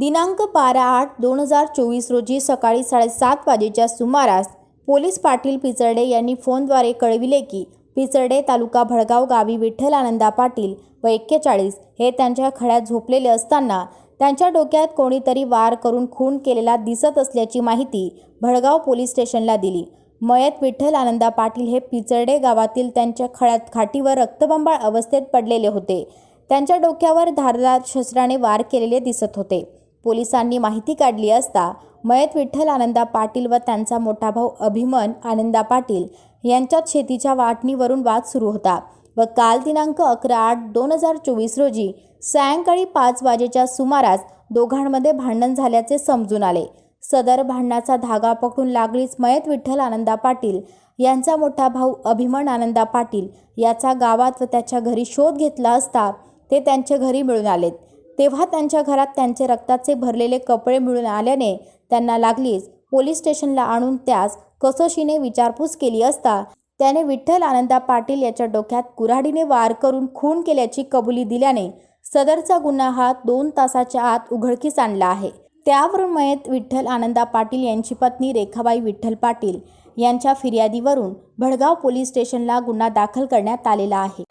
दिनांक बारा आठ दोन हजार चोवीस रोजी सकाळी साडेसात वाजेच्या सुमारास पोलीस पाटील पिचर्डे यांनी फोनद्वारे कळविले की पिचर्डे तालुका भडगाव गावी विठ्ठल आनंदा पाटील व एक्केचाळीस हे त्यांच्या खड्यात झोपलेले असताना त्यांच्या डोक्यात कोणीतरी वार करून खून केलेला दिसत असल्याची माहिती भडगाव पोलीस स्टेशनला दिली. मयत विठ्ठल आनंदा पाटील हे पिचर्डे गावातील त्यांच्या खळ्यात खाटीवर रक्तबंबाळ अवस्थेत पडलेले होते. त्यांच्या डोक्यावर धारदार शस्त्राने वार केलेले दिसत होते. पोलिसांनी माहिती काढली असता मयत विठ्ठल आनंदा पाटील व त्यांचा मोठा भाऊ अभिमन आनंदा पाटील यांच्यात शेतीच्या वाटणीवरून वाद सुरू होता व काल दिनांक अकरा आठ दोन हजार चोवीस रोजी सायंकाळी पाच वाजेच्या सुमारास दोघांमध्ये भांडण झाल्याचे समजून आले. सदर भांडणाचा धागा पकडून लागलीच मयत विठ्ठल आनंदा पाटील यांचा मोठा भाऊ अभिमन आनंदा पाटील याचा गावात व त्याच्या घरी शोध घेतला असता ते त्यांच्या घरी मिळून आलेत. तेव्हा त्यांच्या घरात त्यांचे रक्ताचे भरलेले कपडे मिळून आल्याने त्यांना लागलीच. पोलीस स्टेशनला आणून त्यास कसोशीने विचारपूस केली असता त्याने विठ्ठल आनंदा पाटील याच्या डोक्यात कुऱ्हाडीने वार करून खून केल्याची कबुली दिल्याने सदरचा गुन्हा हा दोन तासाच्या आत उघडकीस आणला आहे. त्यावरून मयत विठ्ठल आनंदा पाटील यांची पत्नी रेखाबाई विठ्ठल पाटील यांच्या फिर्यादीवरून भडगाव पोलीस स्टेशनला गुन्हा दाखल करण्यात आलेला आहे.